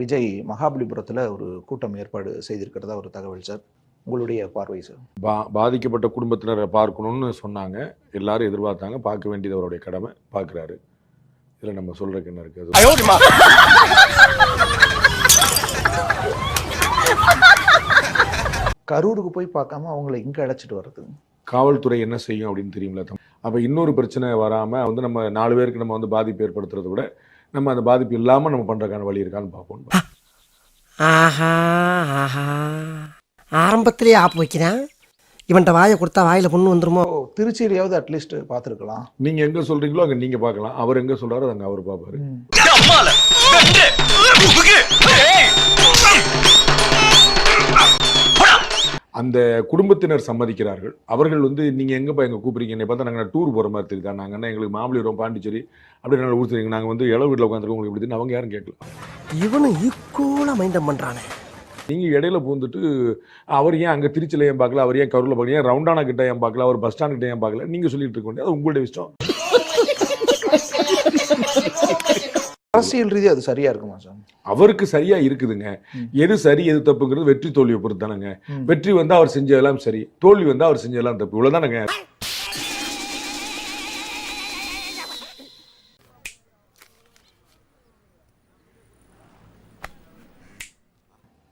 விஜய் மகாபலிபுரத்தில் ஒரு கூட்டம் ஏற்பாடு செய்திருக்கிறதா ஒரு தகவல் சார். உங்களுடைய பார்வை சார். பா பாதிக்கப்பட்ட குடும்பத்தினரை பார்க்கணும்னு சொன்னாங்க. எல்லாரும் எதிர்பார்த்தாங்க. பார்க்க வேண்டியது அவருடைய கடமை. பார்க்குறாரு. இதில் நம்ம சொல்றதுக்கு என்ன இருக்கு? அது கரூருக்கு போய் பார்க்காம அவங்கள இங்கே அழைச்சிட்டு வர்றது. காவல்துறை என்ன செய்யும் அப்படின்னு தெரியுமில்ல அப்போ இன்னொரு பிரச்சனை வராமல் வந்து நம்ம நாலு பேருக்கு நம்ம வந்து பாதிப்பு ஏற்படுத்துறதை விட நம்ம அந்த பாதிப்பு இல்லாமல் நம்ம பண்ணுறதுக்கான வழி இருக்கான்னு பார்ப்போம். ஆஹா ஆஹா. ஆரம்பத்திலேயே ஆப்பு வைக்கிறேன். இவன்கிட்ட வாயை கொடுத்தா வாயில புண்ணு வந்துருமோ? திருச்சியிலையாவது அட்லீஸ்ட் பார்த்துருக்கலாம். நீங்கள் எங்கே சொல்கிறீங்களோ அங்கே நீங்கள் பார்க்கலாம். அவர் எங்கே சொல்கிறாரோ அங்கே அவர் பார்ப்பாரு. அந்த குடும்பத்தினர் சம்மதிக்கிறார்கள். அவர்கள் வந்து நீங்க எங்கப்பா எங்க கூப்பிடுறீங்க? என்னை பார்த்தா நாங்கள் டூர் போற மாதிரி தெரியுதா? நாங்க என்ன எங்களுக்கு மாமல்லபுரம் பாண்டிச்சேரி அப்படி நாங்கள் ஊர் தெரியுங்க நாங்கள் வந்து இளவு வீட்டில் உட்காந்துருக்கோம் உங்களுக்கு இப்படி அவங்க யாரும் கேட்கல. இவனும் ஈக்குவலா மைண்டம் பண்றானே. நீங்க இடையில பூந்துட்டு அவர் ஏன் அங்க திருச்சியில் ஏன் பார்க்கல? அவர் ஏன் கரூரில் பார்க்கல? ஏன் ரவுண்டானா கிட்ட ஏன் பார்க்கல? அவர் பஸ் ஸ்டாண்ட் கிட்ட ஏன் பார்க்கல? நீங்க சொல்லிட்டு இருக்க வேண்டியது அது உங்களுடைய இஷ்டம். அரசியல் ரீதியாக அது சரியா இருக்குமா சார்? அவருக்கு சரியா இருக்குதுங்க. எது சரி எது தப்புங்கிறது வெற்றி தோல்வியை பொறுத்து தானங்க. வெற்றி வந்து அவர் செஞ்சதெல்லாம் சரி தோல்வி வந்து அவர் செஞ்சதெல்லாம் தப்பு. இவ்வளவுதானங்க?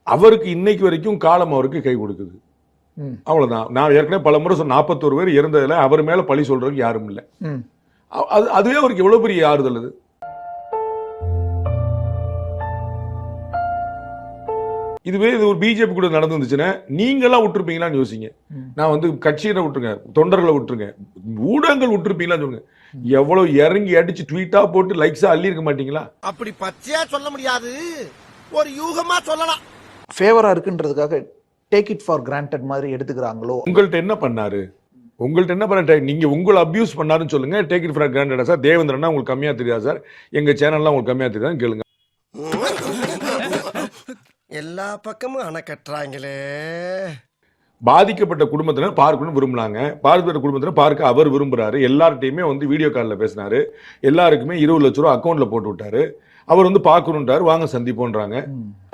அவருக்கு இன்னைக்கு வரைக்கும் காலம் அவருக்கு கை கொடுக்குது. அவ்வளவுதான். நான் ஏற்கனவே பல முறை சொன்ன நாற்பத்தோரு பேர் இறந்ததுல அவர் மேல பழி சொல்றதுக்கு யாரும் இல்லை. அது அதுவே அவருக்கு எவ்வளவு பெரிய ஆறுதல் அது? இதுவே இது ஒரு பிஜேபி கூட நடந்துருந்துச்சுன்னா நீங்களாம் விட்டுருப்பீங்களான்னு யோசிங்க. நான் வந்து கட்சியில விட்டுருங்க தொண்டர்களை விட்டுருங்க ஊடகங்கள் விட்டுருப்பீங்களான்னு சொல்லுங்க. எவ்வளவு இறங்கி அடிச்சு ட்வீட்டா போட்டு லைக்ஸா அள்ளி இருக்க மாட்டீங்களா? அப்படி பச்சையா சொல்ல முடியாது. ஒரு யூகமா சொல்லலாம். ஃபேவராக இருக்குன்றதுக்காக டேக் இட் ஃபார் கிராண்டட் மாதிரி எடுத்துக்கிறாங்களோ? உங்கள்ட்ட என்ன பண்ணாரு? உங்கள்ட்ட என்ன பண்ண நீங்க உங்களை அபியூஸ் பண்ணாருன்னு சொல்லுங்க. Take it for granted sir தேவேந்திரனா உங்களுக்கு கம்மியா தெரியாது சார் எங்க சேனல்லாம் உங்களுக்கு கம்மியா தெரியாது கேளுங்க. எல்லா பக்கமும் அணை கட்டுறாங்களே. பாதிக்கப்பட்ட குடும்பத்தினர் பார்க்கணும்னு விரும்புனாங்க. பாதிக்கப்பட்ட குடும்பத்தினர் பார்க்க அவர் விரும்புறாரு. எல்லார்ட்டையுமே வந்து வீடியோ காலில் பேசினாரு. எல்லாருக்குமே இருபது லட்ச ரூபா அக்கௌண்ட்ல போட்டு விட்டாரு. அவர் வந்து பார்க்கணுன்றாரு. வாங்க சந்திப்போன்றாங்க.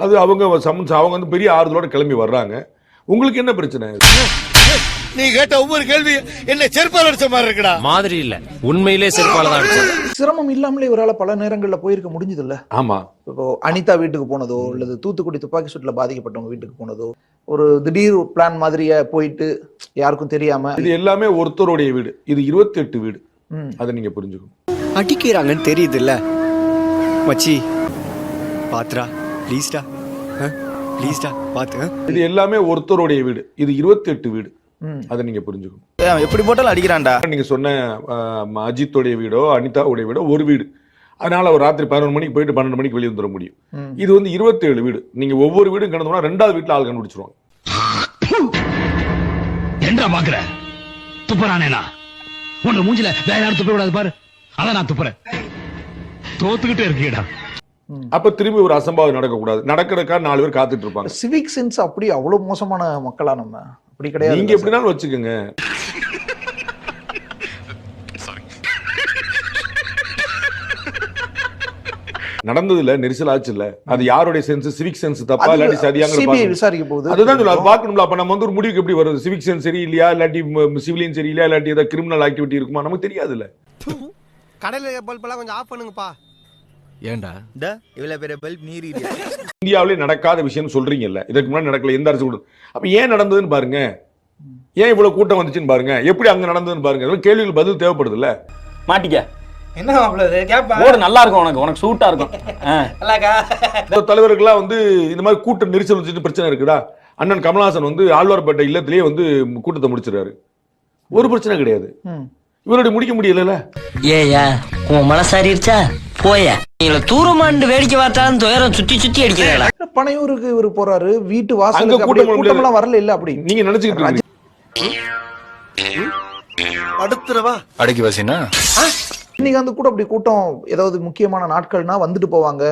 அது அவங்க சம்மன்ஸ் அவங்க வந்து பெரிய ஆறுதலோட கிளம்பி வர்றாங்க. உங்களுக்கு என்ன பிரச்சனை? நீ கேட்ட ஒவ்வொரு கேள்வி என்ன செருப்பால் அடிச்ச மாதிரி இருக்குடா. மாதிரி இல்ல. உண்மையிலே செருப்பால தான் அடிச்சது சிரமம் இல்லாமலே இவரால் பல நேரங்களில் போயிருக்க முடிஞ்சதில்ல. ஆமா. இப்போ அனிதா வீட்டுக்கு போனதோ அல்லது தூத்துக்குடி துப்பாக்கி சூட்டில் பாதிக்கப்பட்டவங்க வீட்டுக்கு போனதோ ஒரு திடீர் பிளான் மாதிரியே போயிட்டு யாருக்கும் தெரியாம இது எல்லாமே ஒருத்தருடைய வீடு. இது இருபத்தி எட்டு வீடு. ம். அதை நீங்க புரிஞ்சுக்கணும். அடிக்கிறாங்கன்னு தெரியுதுல்ல. மச்சி பாத்துடா. ப்ளீஸ்டா ப்ளீஸ்டா பாத்து? இது எல்லாமே ஒருத்தருடைய வீடு. இது இருபத்தி எட்டு வீடு. அதை நீங்க புரிஞ்சுக்கணும். எப்படி போட்டாலும் அடிக்கிறான்டா. நீங்க சொன்ன அஜித்தோடைய வீடோ அனிதாவுடைய வீடோ ஒரு வீடு. அதனால அவர் ராத்திரி பதினொரு மணிக்கு போயிட்டு பன்னெண்டு மணிக்கு வெளியே வந்துட முடியும். இது வந்து 27 வீடு. நீங்க ஒவ்வொரு வீடும் கிடந்தோம்னா ரெண்டாவது வீட்டுல ஆள் கண்டுபிடிச்சிருவாங்க. என்ன பாக்குற? துப்புறானேனா உன்ன மூஞ்சில வேற யாரும் துப்ப கூடாது பாரு. அதான் நான் துப்புறேன். தோத்துக்கிட்டே இருக்கீடா அப்ப திரும்பி ஒரு அசம்பாவிதம் நடக்கக்கூடாது. நடக்கிறக்கா நாலு பேர் காத்துட்டு இருப்பாங்க. சிவிக் சென்ஸ் அப்படி அவ்வளவு மோசமான மக்களா நம்ம? அப்படி கிடையாது. நீங்க எப்படினாலும் வச்சுக்கோங்க. நடந்தது இல்ல நெரிசல் ஆச்சு இல்ல அது யாருடைய சென்ஸ் சிவிக் சென்ஸ் தப்பா இல்லாட்டி பார்க்கணும். விசாரிக்க போகுது அதுதான் அது பார்க்கணும்ல. அப்ப நம்ம வந்து ஒரு முடிவுக்கு எப்படி வருது? சிவிக் சென்ஸ் சரி இல்லையா இல்லாட்டி சிவிலியன் சரி இல்லையா இல்லாட்டி ஏதாவது கிரிமினல் ஆக்டிவிட்டி இருக்குமா? நமக்கு தெரியாது இல்ல கடையில பல்ப் எல்லாம் கொஞ்சம் ஆஃப் பண்ணுங்கப்பா. ஏன்டா? இவ்வளவு பெரிய பல்ப் நீரி இந்தியாவிலே நடக்காத விஷயம் சொல்றீங்கல்ல இதுக்கு முன்னாடி நடக்கல எந்த அரசு கூட அப்ப ஏன் நடந்ததுன்னு பாருங்க. ஏன் இவ்வளவு கூட்டம் வந்துச்சுன்னு பாருங்க. எப்படி அங்க நடந்ததுன்னு பாருங்க. இதெல்லாம் கேள்விகள் பதில் தேவைப்படுது இல்ல மாட்டிக்க. என்ன மாப்பிள்ள இது? கேப்பா? ஓடு நல்லா இருக்கும் உனக்கு. உனக்கு சூட்டா இருக்கும். தலைவர்கள்லாம் வந்து இந்த மாதிரி கூட்டம் நெரிசல் வச்சுட்டு பிரச்சனை இருக்குதா அண்ணன் கமலஹாசன் வந்து ஆழ்வார்பேட்டை இல்லத்திலேயே வந்து கூட்டத்தை முடிச்சிருக்காரு ஒரு பிரச்சனை கிடையாது. இவருடைய முடிக்க முடியல ஏயா உன் மனசாரிடுச்சா போய. நீங்கள தூரமாண்டு வேடிக்கை பார்த்தாலும் துயரம் சுத்தி சுத்தி அடிக்கிறா பனையூருக்கு இவர் போறாரு வீட்டு வாசலுக்கு கூட்டம். கூட்டமெல்லாம் வரல இல்ல அப்படி. நீங்க நினைச்சுக்கிட்டு இருக்கீங்க அடுத்துறவா அடக்கி வாசினா? இன்னைக்கு வந்து கூட அப்படி கூட்டம் ஏதாவது முக்கியமான நாட்கள்னா வந்துட்டு போவாங்க.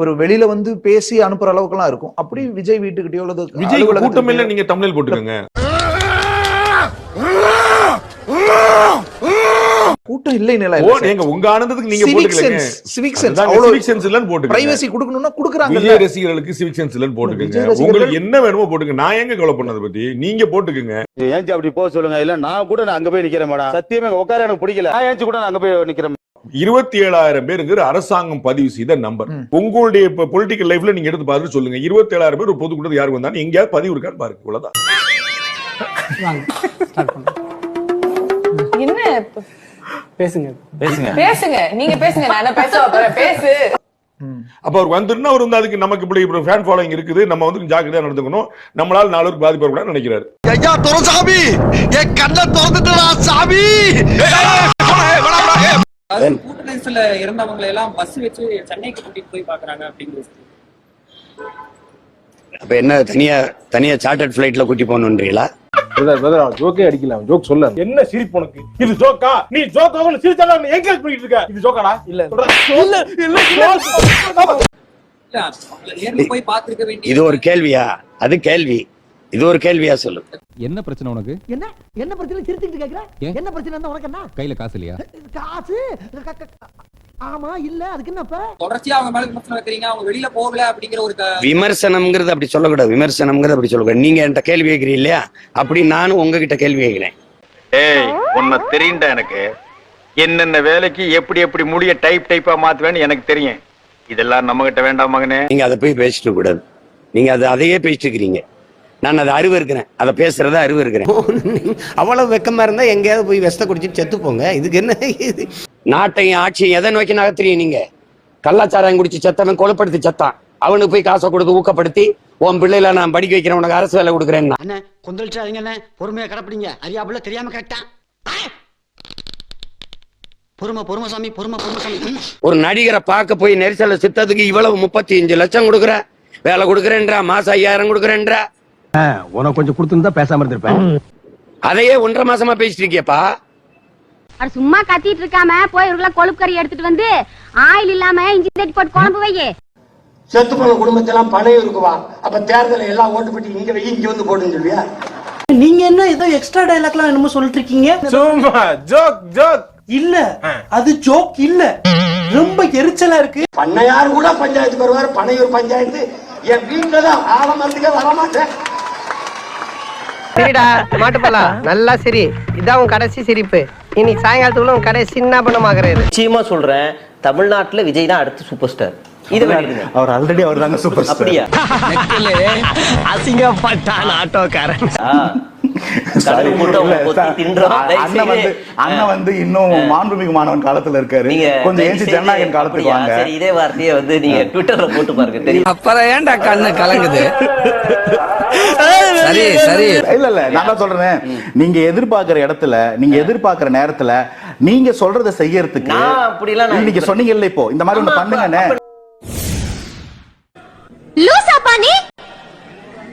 ஒரு வெளியில வந்து பேசி அனுப்புற அளவுக்குலாம் இருக்கும். அப்படி விஜய் வீட்டுக்கிட்டயோ அல்லது விஜய் கூட்டம் இல்ல நீங்க தமிழில் போட்டுக்கோங்க. கூட்டம். இல்லைன்னு ஓ நீங்க உங்க ஆனந்தத்துக்கு நீங்க Civic போட்டுக்கலங்க. sense, civic sense. அதுதாங்க, அவ்வளவு civic sense இல்லைன்னு போட்டுக்கங்க. பிரைவசி கொடுக்கணும்னா கொடுக்குறாங்க விஜய் ரசிகர்களுக்கு சிவிக் சென்ஸ் இல்லைன்னு போட்டுக்கங்க. உங்களுக்கு என்ன வேணுமோ போட்டுங்க நான் எங்க கவலை பண்ணதை பத்தி? நீங்க போட்டுக்குங்க. ஏன் அப்படி போக சொல்லுங்க. இல்ல நான் கூட நான் அங்க போய் நிக்கிறேன் மேடம் சத்தியமே உட்கார எனக்கு பிடிக்கல. நான் ஏன் கூட நான் அங்க போய் நிக்கிறேன். இருபத்தி ஏழாயிரம் பேருங்கிற அரசாங்கம் பதிவு செய்த நம்பர். உங்களுடைய பொலிட்டிக்கல் லைஃப்ல நீங்க எடுத்து பார்த்துட்டு சொல்லுங்க. இருபத்தி ஏழாயிரம் பேர் ஒரு பொதுக்கூட்டத்தில் யாருக்கு வந்தாலும் எங்கேயாவது பதிவு இருக்கான்னு பாருங்க. இவ்வளவுதான். என்ன பேசுங்க. பேசுங்க. பேசுங்க. நீங்க பேசுங்க. நான் பேச போறேன்? பேசு. அப்ப அவர் வந்துருன்னா அவர் வந்து அதுக்கு நமக்கு இப்படி ஃபேன் ஃபாலோயிங் இருக்குது. நம்ம வந்து ஜாக்கிரதையா நடந்துக்கணும். நம்மளால நாலு பேருக்கு பாதிப்பு வரக்கூடாதுன்னு நினைக்கிறாரு. ஐயா துரசாமி! என் கண்ணை திறந்துட்டா சாமி! கூட்டணிசுல இருந்தவங்களை எல்லாம் பஸ் வச்சு சென்னைக்கு கூட்டிட்டு போய் பாக்குறாங்க அப்படிங்கிறது. அப்ப என்ன தனியா தனியா சார்ட்டர்ட் ஃபிளைட்ல கூட்டி போகணுன்றீங்களா? ஜோக்கே அடிக்கலாம் ஜோக் சொல்ல என்ன சிரிப்பு உனக்கு? இது ஜோக்கா நீ ஜோக்கா சிரிச்சாலும் என்கரேஜ் பண்ணிட்டு இருக்க. இது ஜோக்காடா இல்ல. இல்ல. இல்ல போய் பாத்துக்க வேண்டிய இது ஒரு கேள்வியா? அது கேள்வி. இது ஒரு கேள்வியா சொல்லு. என்ன பிரச்சனை உனக்கு? என்ன? என்ன பிரச்சனை? சிரிச்சுக்கிட்டு கேக்குற? என்ன பிரச்சனை உனக்கு என்ன? கையில காசு இல்லையா? காசு? ஆமா இல்ல அதுக்கு என்ன தொடர்ச்சியா அவங்க மேல விமர்சனம் வைக்கிறீங்க அவங்க வெளியில போகல அப்படிங்கிற ஒரு விமர்சனம்ங்கிறது அப்படி சொல்லக்கூடாது. விமர்சனம்ங்கிறது அப்படி சொல்லக்கூடாது. நீங்க என்கிட்ட கேள்வி கேட்கிறீங்க இல்லையா? அப்படி நானும் உங்ககிட்ட கேள்வி கேட்கிறேன். ஏய் உன்னை தெரியும்டா எனக்கு. என்னென்ன வேலைக்கு எப்படி எப்படி முடிய டைப் டைப்பா மாத்துவேன்னு எனக்கு தெரியும். இதெல்லாம் நம்ம கிட்ட வேண்டாம் மகனே. நீங்க அதை போய் பேசிட்டு கூடாது நீங்க அதை அதையே பேசிட்டு இருக்கிறீங்க. நான் அதை அறிவு இருக்கிறேன். அதை பேசுறத அறிவு இருக்கிறேன். அவ்வளவு வெக்கமா இருந்தா எங்கேயாவது போய் வெஸ்த குடிச்சிட்டு செத்து போங்க. இதுக்கு என்ன இது? நாட்டையும் ஆட்சியும் எதை நோக்கி நகர்த்துறீங்க நீங்க? கள்ளச்சாராயம் குடிச்சு செத்தவன் கொலைப்படுத்தி செத்தான். அவனுக்கு போய் காசை கொடுத்து ஊக்கப்படுத்தி உன் பிள்ளைல நான் படிக்க வைக்கிறேன் உனக்கு அரசு வேலை கொடுக்குறேன்னா? அண்ணே கொந்தளிச்சாதீங்க அண்ணே பொறுமையா கடப்பிடிங்க. அறியாப்புல தெரியாம கேட்டான் பொறுமை பொறுமை சாமி பொறுமை பொறுமை சாமி. ம். ஒரு நடிகரை பார்க்க போய் நெரிசல்ல சித்ததுக்கு இவ்வளவு முப்பத்தி அஞ்சு லட்சம் கொடுக்குற? வேலை கொடுக்குறேன்றா மாசம் ஐயாயிரம் கொடுக்குறேன்றா? உனக்கு கொஞ்சம் கொடுத்துருந்தா பேசாம இருந்திருப்பேன். அதையே ஒன்றரை மாசமா பேசிட்டு இருக்கியப்பா. அட சும்மா கத்திட்டு இருக்காம போய் கிலோ கொழுப்பு கறி எடுத்துட்டு வந்து ஆயில் இல்லாம இஞ்சி தட்டி போட்டு குழம்பு வையே. செத்து போன குடும்பத்தெல்லாம் பணம் இருக்குவா? அப்ப தேர்தல் எல்லாம் ஓட்டு போட்டு இங்க வை இங்க வந்து போடுன்னு சொல்லியா நீங்க என்ன ஏதோ எக்ஸ்ட்ரா டைலாக்லாம் என்னமோ சொல்லிட்டு இருக்கீங்க? சும்மா ஜோக் ஜோக் இல்ல அது ஜோக் இல்ல. ரொம்ப எரிச்சலா இருக்கு. பண்ணையார் கூட பஞ்சாயத்துக்கு வருவார் பனையூர் பஞ்சாயத்து. என் வீட்டுல தான் ஆலமரத்துக்கே வரமாட்டேன். சரிடா மாட்டுப்பலா நல்லா சரி. இதான் உன் கடைசி சிரிப்பு. இன்னைக்கு சாயங்காலத்துக்குள்ள உன் கடை சின்ன பணமாகிறது நிச்சயமா சொல்றேன். தமிழ்நாட்டுல விஜய் தான் அடுத்த சூப்பர் ஸ்டார் இது அவர் ஆல்ரெடி அவர் தாங்க சூப்பர் அப்படியா? அசிங்கப்பட்டான் ஆட்டோக்காரன். அண்ணன் வந்து இன்னும் மாண்புமிகு மாணவன் காலத்துல இருக்காரு. நீங்க கொஞ்சம் ஏஞ்சி ஜனநாயகன் காலத்துக்கு? வாங்க. சரி இதே வார்த்தையை வந்து நீங்க ட்விட்டர்ல போட்டு பாருங்க. தெரியும். அப்புறம் ஏன்டா கண்ணு கலங்குது? சரி சரி. இல்ல இல்ல நான் தான் சொல்றேன். நீங்க எதிர்பார்க்கிற இடத்துல நீங்க எதிர்பார்க்கிற நேரத்துல நீங்க சொல்றதை செய்யறதுக்கு நீங்க சொன்னீங்கல்ல இப்போ இந்த மாதிரி ஒண்ணு பண்ணுங்கண்ணே.